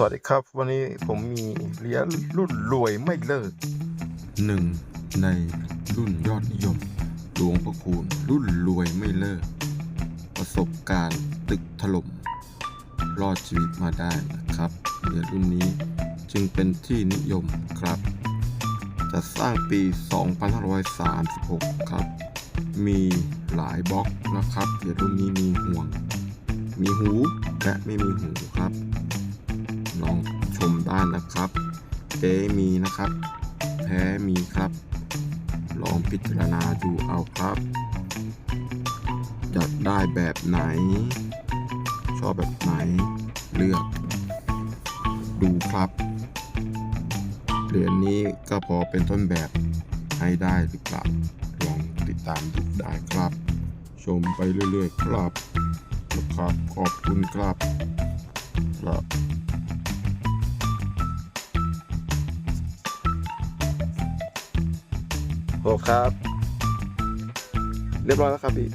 สวัสดีครับ วันนี้ผมมีเหรียญรุ่นรวยไม่เลิกหนึ่งในรุ่นยอดนิยมหลวงพ่อคูณรุ่นรวยไม่เลิก ประสบการณ์ตึกถล่มรอดชีวิตมาได้นะครับเหรียญรุ่นนี้จึงเป็นที่นิยมครับ จะสร้างปี 2536 ครับ มีหลายบล็อกนะครับเหรียญรุ่นนี้มีห่วง มีหูและไม่มีหูครับ ลองชมได้นะครับ เจ๊มีนะครับ แพ้มีครับ ลองพิจารณาดูเอาครับอยากได้แบบไหน ชอบแบบไหนเลือก ดูครับเหรียญนี้ก็พอเป็นต้นแบบให้ได้หรือเปล่าลองติดตามดูได้ครับ ชมไปเรื่อยๆครับนะครับขอบคุณครับครับ โอครับ เรียบร้อยแล้วครับพี่